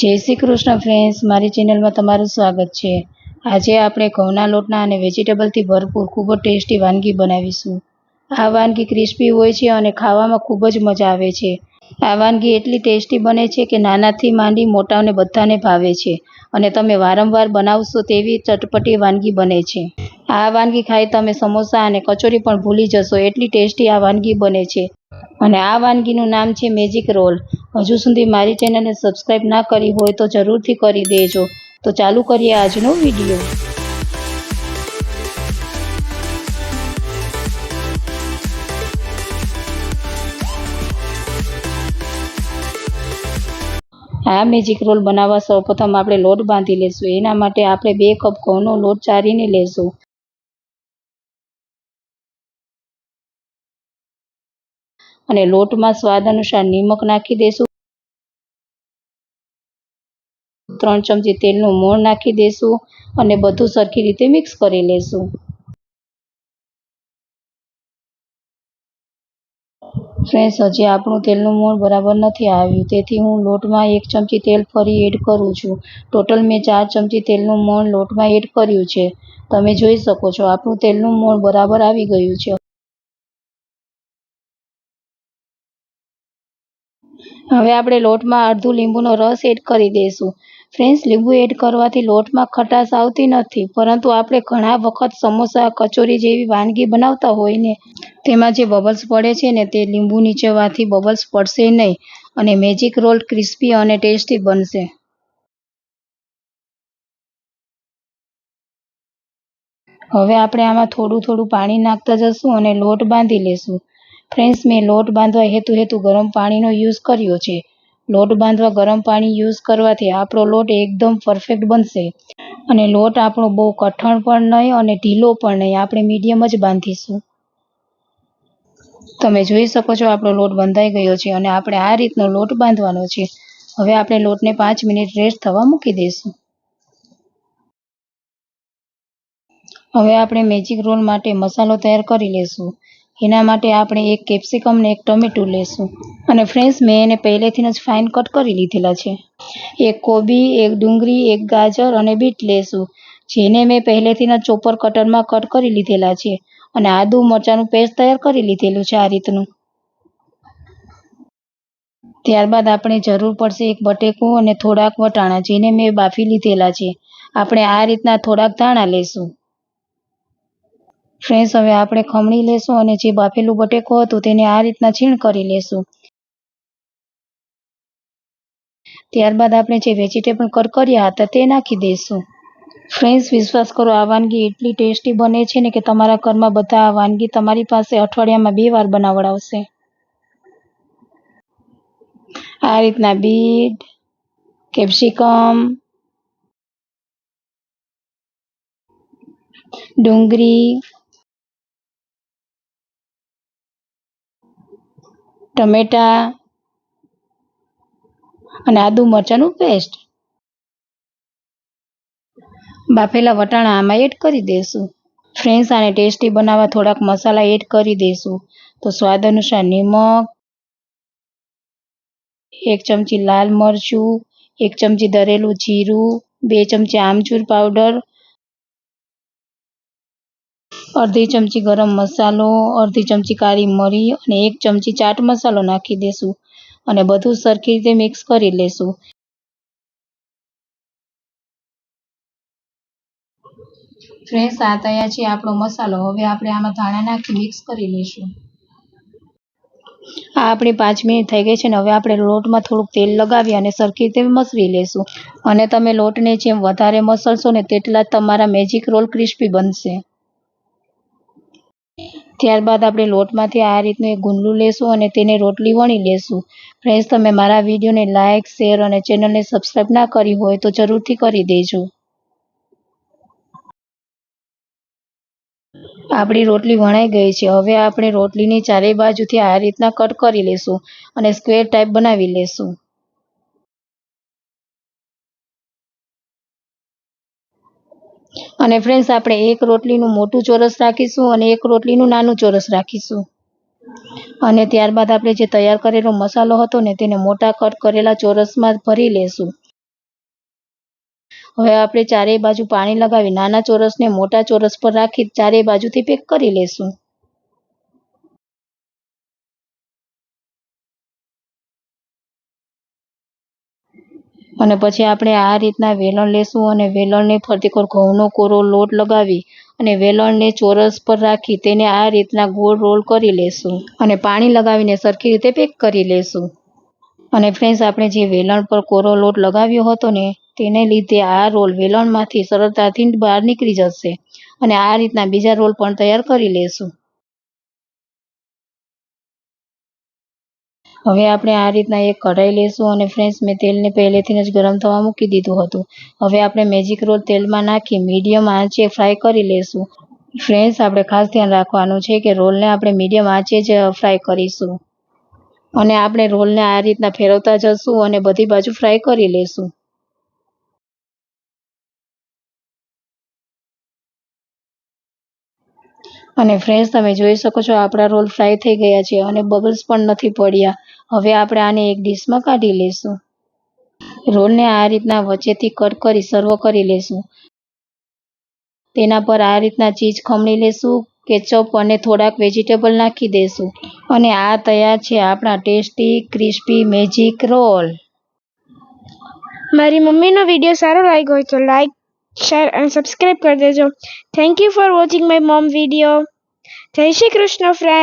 જય શ્રી કૃષ્ણ ફ્રેન્ડ્સ મારી ચેનલમાં તમારું સ્વાગત છે. આજે આપણે ઘઉંના લોટના અને વેજીટેબલથી ભરપૂર ખૂબ જ ટેસ્ટી વાનગી બનાવીશું. આ વાનગી ક્રિસ્પી હોય છે અને ખાવામાં ખૂબ જ મજા આવે છે. આ વાનગી એટલી ટેસ્ટી બને છે કે નાનાથી માંડી મોટાને બધાને ભાવે છે અને તમે વારંવાર બનાવશો તેવી ચટપટી વાનગી બને છે. આ વાનગી ખાઈ તમે સમોસા અને કચોરી પણ ભૂલી જશો, એટલી ટેસ્ટી આ વાનગી બને છે. અને આ વાનગીનું નામ છે મેજિક રોલ હજુ સુધી મારી ચેનલને સબસ્ક્રાઈબ ના કરી હોય તો જરૂરથી કરી દેજો. તો ચાલુ કરીએ આજનો વીડિયો. આ મેજિક રોલ બનાવવા સૌપ્રથમ આપણે લોટ બાંધી લેશું. એના માટે આપણે બે કપ ઘઉંનો લોટ ચારીને લેશું. અને લોટમાં સ્વાદ અનુસાર નિમક નાખી દેશું. ત્રણ ચમચી તેલનું મોણ નાખી દેશું અને બધું સરખી રીતે મિક્સ કરી લેશું. ફ્રેન્ડ્સ, હજી આપણું તેલનું મોણ બરાબર નથી આવ્યું, તેથી હું લોટમાં એક ચમચી તેલ ફરી એડ કરું છું. ટોટલ મેં ચાર ચમચી તેલનું મોણ લોટમાં એડ કર્યું છે. તમે જોઈ શકો છો, આપણું તેલનું મોણ બરાબર આવી ગયું છે. હવે આપણે લોટમાં અડધું લીંબુનો રસ એડ કરી દઈશું. ફ્રેન્ડ્સ, લીંબુ એડ કરવાથી લોટમાં ખટાશ આવતી નથી, પરંતુ આપણે ઘણા વખત સમોસા, કચોરી જેવી વાનગી બનાવતા હોય ને, તેમાં જે બબલ્સ પડે છે ને, તે લીંબુ નીચેવાથી બબલ્સ પડશે નહીં અને મેજિક રોલ ક્રિસ્પી અને ટેસ્ટી બનશે. હવે આપણે આમાં થોડું થોડું પાણી નાખતા જશું અને લોટ બાંધી લેશું. ફ્રેન્ડ્સ, મેં લોટ બાંધવા હેતુ હેતુ ગરમ પાણીનો યુઝ કર્યો છે. લોટ બાંધવા ગરમ પાણી યુઝ કરવાથી આપણો લોટ એકદમ પરફેક્ટ બનશે. અને લોટ આપણો બહુ કઠણ પણ નહીં અને ઢીલો પણ નહીં. આપણે મીડિયમ જ બાંધીશું. તમે જોઈ શકો છો આપણો લોટ બંધાઈ ગયો છે અને આપણે આ રીતનો લોટ બાંધવાનો છે. હવે આપણે લોટને પાંચ મિનિટ રેસ્ટ થવા મૂકી દઈશું. હવે આપણે મેજિક રોલ માટે મસાલો તૈયાર કરી લેશું. એના માટે આપણે એક કેપ્સિકમ ને એક ટમેટું લેશું. અને ફ્રેન્ડ્સ, મેં એને પહેલેથી જ ફાઇન કટ કરી લીધેલા છે. એક કોબી, એક ડુંગળી, એક ગાજર અને બીટ લેશું, જેને મેં પહેલેથી જ ચોપર કટરમાં કટ કરી લીધેલા છે અને આદુ મરચાંનું પેસ્ટ તૈયાર કરી લીધેલું છે આ રીતનું. ત્યારબાદ આપણે જરૂર પડશે એક બટેકું અને થોડાક વટાણા, જેને મેં બાફી લીધેલા છે. આપણે આ રીતના થોડાક ધાણા લેશું. ફ્રેન્ડ્સ હવે આપણે ખમણી લેશું અને જે બાફેલું બટેકો હતું તેને આ રીતના છીણ કરી લેશું. ત્યારબાદ આપણે જે વેજીટેબલ કરકર્યા હતા તે નાખી દઈશું. ફ્રેન્ડ્સ વિશ્વાસ કરો, આ વાનગી એટલી ટેસ્ટી બને છે ને કે તમારા ઘરમાં બધા આ વાનગી તમારી પાસે અઠવાડિયામાં બે વાર બનાવડાવશે આ રીતના બીટ, કેપ્સિકમ, ડુંગળી ટમેટા અને આદુ મરચાંનું પેસ્ટ બાફેલા વટાણા આમાં એડ કરી દઈશું ફ્રેન્ડ્સ આને ટેસ્ટી બનાવવા થોડાક મસાલા એડ કરી દઈશું તો સ્વાદ અનુસાર નિમક, એક ચમચી લાલ મરચું, એક ચમચી દરેલું જીરું, બે ચમચી આમચૂર પાવડર અડધી ચમચી ગરમ મસાલો, અડધી ચમચી કાળી મરી અને એક ચમચી ચાટ મસાલો નાખી દઈશું અને બધું સરખી રીતે મિક્સ કરી લેશું. ફ્રેશ આ તૈયાર છે આપણો મસાલો. હવે આપણે આમાં ધાણા નાખી મિક્સ કરી લઈશું. આ આપણી પાંચ મિનિટ થઈ ગઈ છે ને હવે આપણે લોટમાં થોડુંક તેલ લગાવી અને સરખી રીતે મસળી લેશું. અને તમે લોટને જેમ વધારે મસળશો ને તેટલા જ તમારા મેજિક રોલ ક્રિસ્પી બનશે. ત્યારબાદ આપણે લોટમાંથી આ રીતનું એક ગુંદલું લેશું અને તેને રોટલી વણી લેશું. ફ્રેન્ડ્સ, તમે મારા વિડીયોને લાઇક શેર અને ચેનલને સબસ્ક્રાઈબ ના કરી હોય તો જરૂરથી કરી દેજો. આપણી રોટલી વણાઈ ગઈ છે. હવે આપણે રોટલીની ચારેય બાજુથી આ રીતના કટ કરી લેશું અને સ્ક્વેર ટાઈપ બનાવી લેશું. અને ફ્રેન્ડ્સ આપણે એક રોટલીનું મોટું ચોરસ રાખીશું અને એક રોટલીનું નાનું ચોરસ રાખીશું. અને ત્યારબાદ આપણે જે તૈયાર કરેલો મસાલો હતો ને, તેને મોટા કટ કરેલા ચોરસમાં ભરી લેશું. હવે આપણે ચારેય બાજુ પાણી લગાવી, નાના ચોરસને મોટા ચોરસ પર રાખી, ચારેય બાજુથી પેક કરી લેશું. અને પછી આપણે આ રીતના વેલણ લેશું અને વેલણને ફરતી કોર ઘઉંનો કોરો લોટ લગાવી અને વેલણને ચોરસ પર રાખી તેને આ રીતના ગોળ રોલ કરી લેશું અને પાણી લગાવીને સરખી રીતે પેક કરી લેશું. અને ફ્રેન્ડ્સ, આપણે જે વેલણ પર કોરો લોટ લગાવ્યો હતો ને, તેને લીધે આ રોલ વેલણમાંથી સરળતાથી બહાર નીકળી જશે અને આ રીતના બીજા રોલ પણ તૈયાર કરી લેશું. હવે આપણે આ રીતના એક કઢાઈ લેશું અને ફ્રેન્ડ્સ, મેં તેલને પહેલેથી જ ગરમ થવા મૂકી દીધું હતું. હવે આપણે મેજિક રોલ તેલમાં નાખી મીડિયમ આંચે ફ્રાય કરી લેશું. ફ્રેન્ડ્સ, આપણે ખાસ ધ્યાન રાખવાનું છે કે રોલને આપણે મીડિયમ આંચે જ ફ્રાય કરીશું. અને આપણે રોલને આ રીતના ફેરવતા જશું અને બધી બાજુ ફ્રાય કરી લેશું. અને ફ્રેન્ડ્સ તમે જોઈ શકો છો, આપણા રોલ ફ્રાય થઈ ગયા છે અને બબલ્સ પણ નથી પડ્યા. હવે આપણે આને એક ડીશમાં કાઢી લેશું રોલને આ રીતના વચ્ચેથી કટ કરી સર્વ કરી લેશું તેના પર આ રીતના ચીઝ ખમણી લેશું કેચઅપ અને થોડાક વેજીટેબલ નાખી દેશું અને આ તૈયાર છે આપણા ટેસ્ટી ક્રિસ્પી મેજિક રોલ. મારી મમ્મીનો વીડિયો સારો લાગ્યો હોય તો લાઈક શેર અને સબસ્ક્રાઈબ કરી દેજો thank you for watching my mom video જય શ્રી કૃષ્ણ ફ્રેન્ડ